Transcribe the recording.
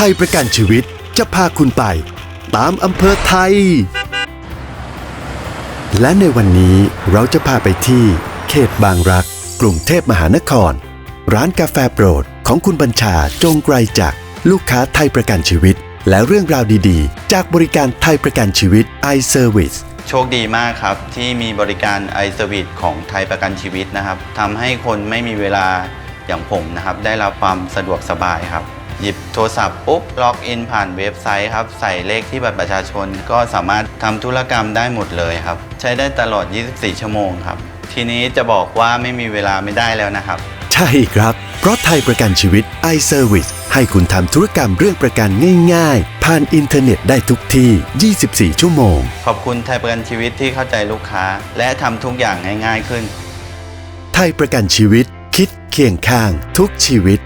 ไทยประกันชีวิตจะพาคุณไป ตามอำเภอไทย และในวันนี้เราจะพาไปที่ เขตบางรัก กรุงเทพมหานคร ร้านกาแฟโปรดของคุณบัญชาจงไกรจักลูกค้าไทยประกันชีวิต และเรื่องราวดีๆ จากบริการไทยประกันชีวิต iService โชคดีมากครับ ที่มีบริการ i s e r v i c e ของไทยประกันชีวิตนะครับทำให้คนไม่มีเวลาอย่างผมนะครับ ได้รับความสะดวกสบายครับ หยิบโทรศัพท์ปุ๊บล็อกอินผ่านเว็บไซต์ครับ ใส่เลขที่บัตรประชาชน ก็สามารถทำธุรกรรมได้หมดเลยครับ ใช้ได้ตลอด 24 ชั่วโมงครับ ทีนี้จะบอกว่าไม่มีเวลาไม่ได้แล้วนะครับ ใช่ครับ เพราะไทยประกันชีวิต iService ให้คุณทำธุรกรรมเรื่องประกันง่ายๆ ผ่านอินเทอร์เน็ตได้ทุกที่ 24 ชั่วโมง ขอบคุณไทยประกันชีวิตที่เข้าใจลูกค้า และทำทุกอย่างง่าย ๆขึ้น ไทยประกันชีวิต คิดเคียงข้างทุกชีวิต